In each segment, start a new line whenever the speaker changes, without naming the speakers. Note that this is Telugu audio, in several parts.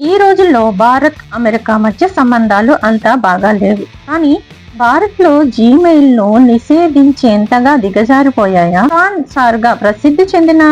ఈ రోజుల్లో భారత్ అమెరికా మధ్య సంబంధాలు అంతా బాగా లేవు. కానీ భారత్లో జీమెయిల్ను నిషేధించేంతగా దిగజారిపోయాయా? ఖాన్ సార్గా ప్రసిద్ధి చెందిన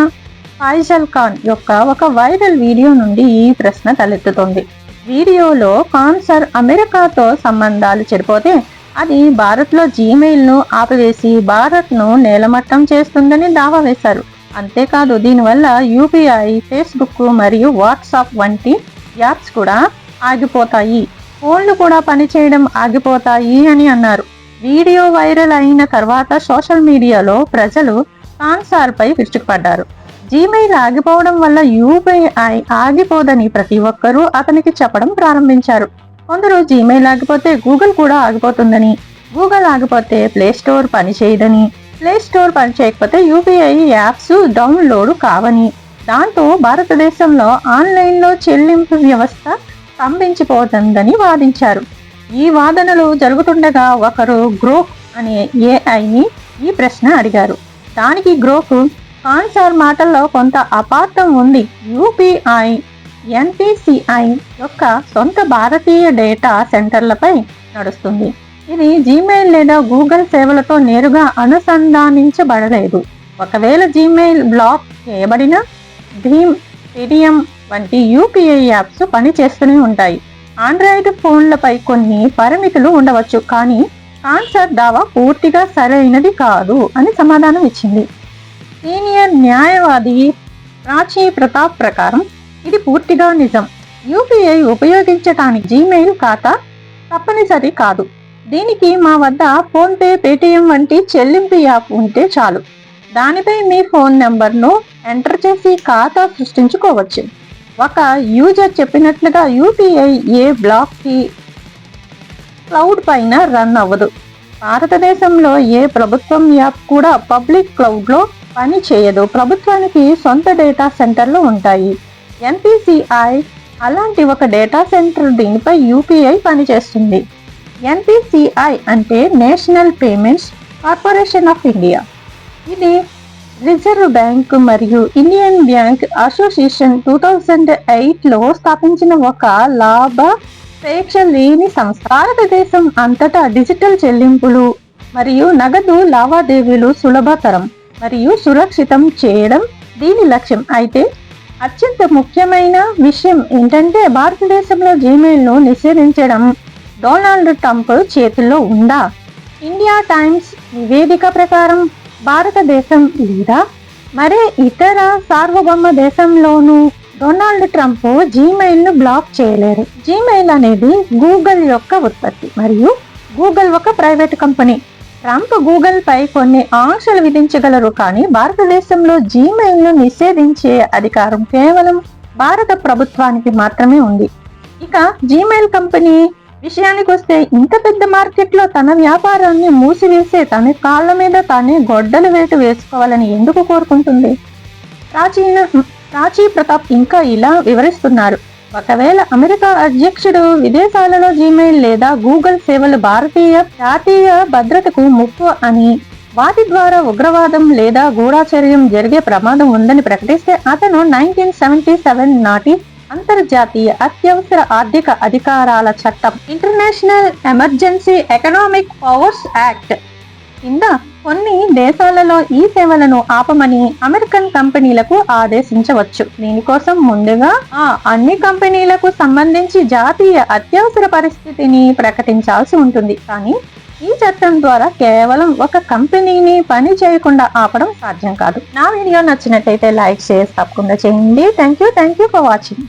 ఫైజల్ ఖాన్ యొక్క ఒక వైరల్ వీడియో నుండి ఈ ప్రశ్న తలెత్తుతుంది. వీడియోలో ఖాన్ సార్ అమెరికాతో సంబంధాలు చెడిపోతే అది భారత్లో జీమెయిల్ను ఆపివేసి భారత్ను నేలమట్టం చేస్తుందని దావా వేశారు. అంతేకాదు దీనివల్ల యూపీఐ ఫేస్బుక్ మరియు వాట్సాప్ వంటి యాప్స్ కూడా ఆగిపోతాయి. ఫోన్లు కూడా పనిచేయడం ఆగిపోతాయి అని అన్నారు. వీడియో వైరల్ అయిన తర్వాత సోషల్ మీడియాలో ప్రజలు కాన్సార్పై విరుచుకుపడ్డారు. జీమెయిల్ ఆగిపోవడం వల్ల యూపీఐ ఆగిపోదని ప్రతి ఒక్కరూ అతనికి చెప్పడం ప్రారంభించారు. కొందరు జీమెయిల్ ఆగిపోతే గూగుల్ కూడా ఆగిపోతుందని గూగుల్ ఆగిపోతే ప్లే స్టోర్ పనిచేయదని ప్లే స్టోర్ పనిచేయకపోతే యూపీఐ యాప్స్ డౌన్లోడ్ కావని దాంతో భారతదేశంలో ఆన్లైన్లో చెల్లింపు వ్యవస్థ స్తంభించిపోతుందని వాదించారు. ఈ వాదనలు జరుగుతుండగా ఒకరు గ్రోక్ అనే ఏఐని ఈ ప్రశ్న అడిగారు. దానికి గ్రోక్ కాన్సార్ మాటల్లో కొంత అపార్థం ఉంది. యూపీఐ ఎన్పిసిఐ యొక్క సొంత భారతీయ డేటా సెంటర్లపై నడుస్తుంది. ఇది జీమెయిల్ లేదా గూగుల్ సేవలతో నేరుగా అనుసంధానించబడలేదు. ఒకవేళ జీమెయిల్ బ్లాక్ చేయబడిన భీమ్ పేటిఎం వంటి యూపీఐ యాప్స్ పనిచేస్తూనే ఉంటాయి. ఆండ్రాయిడ్ ఫోన్లపై కొన్ని పరిమితులు ఉండవచ్చు కానీ కాన్సర్ దావా పూర్తిగా సరైనది కాదు అని సమాధానం ఇచ్చింది. సీనియర్ న్యాయవాది ప్రాచీ ప్రతాప్ ప్రకారం ఇది పూర్తిగా నిజం. యూపీఐ ఉపయోగించటానికి జీమెయిల్ ఖాతా తప్పనిసరి కాదు. దీనికి మా వద్ద ఫోన్పే పేటిఎం వంటి చెల్లింపు యాప్ ఉంటే చాలు. దానిపై మీ ఫోన్ నెంబర్ను ఎంటర్ చేసి ఖాతా సృష్టించుకోవచ్చు. ఒక యూజర్ చెప్పినట్లుగా యూపీఐ ఏ బ్లాక్కి క్లౌడ్ పైన రన్ అవ్వదు. భారతదేశంలో ఏ ప్రభుత్వం యాప్ కూడా పబ్లిక్ క్లౌడ్లో పని చేయదు. ప్రభుత్వానికి సొంత డేటా సెంటర్లు ఉంటాయి. ఎన్పిసిఐ అలాంటి ఒక డేటా సెంటర్ దీనిపై యూపీఐ పనిచేస్తుంది ఎన్పిసిఐ అంటే national payments corporation of India. ఇది రిజర్వ్ బ్యాంక్ మరియు Indian bank association two thousand ఎయిట్లో స్థాపించిన ఒక లాభ ప్రేక్ష లేని సంస్థ. భారతదేశం అంతటా డిజిటల్ చెల్లింపులు మరియు నగదు లావాదేవీలు సులభతరం మరియు సురక్షితం చేయడం దీని లక్ష్యం. అయితే అత్యంత ముఖ్యమైన విషయం ఏంటంటే భారతదేశంలో జీమెయిల్ను నిషేధించడం డొనాల్డ్ ట్రంప్ చేతుల్లో ఉందా? ఇండియా టైమ్స్ నివేదిక ప్రకారం భారతదేశం లేదా? మరే ఇతర సార్వభౌమ దేశంలోనూ డొనాల్డ్ ట్రంప్ జీమెయిల్ను బ్లాక్ చేయలేరు. జీమెయిల్ అనేది గూగుల్ యొక్క ఉత్పత్తి మరియు గూగుల్ ఒక ప్రైవేట్ కంపెనీ. ట్రంప్ గూగుల్ పై కొన్ని ఆంక్షలు విధించగలరు కానీ భారతదేశంలో జీమెయిల్ను నిషేధించే అధికారం కేవలం భారత ప్రభుత్వానికి మాత్రమే ఉంది. ఇక జీమెయిల్ కంపెనీ విషయానికి వస్తే ఇంత పెద్ద మార్కెట్లో తన వ్యాపారాన్ని మూసివేసే తన కాళ్ళ మీద తానే గొడ్డలు వేటు వేసుకోవాలని ఎందుకు కోరుకుంటుంది? ప్రాచీన ప్రాచీ ప్రతాప్ ఇంకా ఇలా వివరిస్తున్నారు. ఒకవేళ అమెరికా అధ్యక్షుడు విదేశాలలో జీమెయిల్ లేదా గూగుల్ సేవలు భారతీయ జాతీయ భద్రతకు ముప్పు అని వాటి ద్వారా ఉగ్రవాదం లేదా గూఢాచర్యం జరిగే ప్రమాదం ఉందని ప్రకటిస్తే అతను నైన్టీన్ సెవెంటీ సెవెన్ నాటి అంతర్జాతీయ అత్యవసర ఆర్థిక అధికారాల చట్టం international emergency economic powers act కింద కొన్ని దేశాలలో ఈ సేవలను ఆపమని అమెరికన్ కంపెనీలకు ఆదేశించవచ్చు. దీనికోసం ముందుగా ఆ అన్ని కంపెనీలకు సంబంధించి జాతీయ అత్యవసర పరిస్థితిని ప్రకటించాల్సి ఉంటుంది. కానీ ఈ చట్టం ద్వారా కేవలం ఒక కంపెనీని పని చేయకుండా ఆపడం సాధ్యం కాదు. నా వీడియో నచ్చినట్లయితే లైక్ చేసి తప్పకుండా చేయండి. Thank you thank you for watching.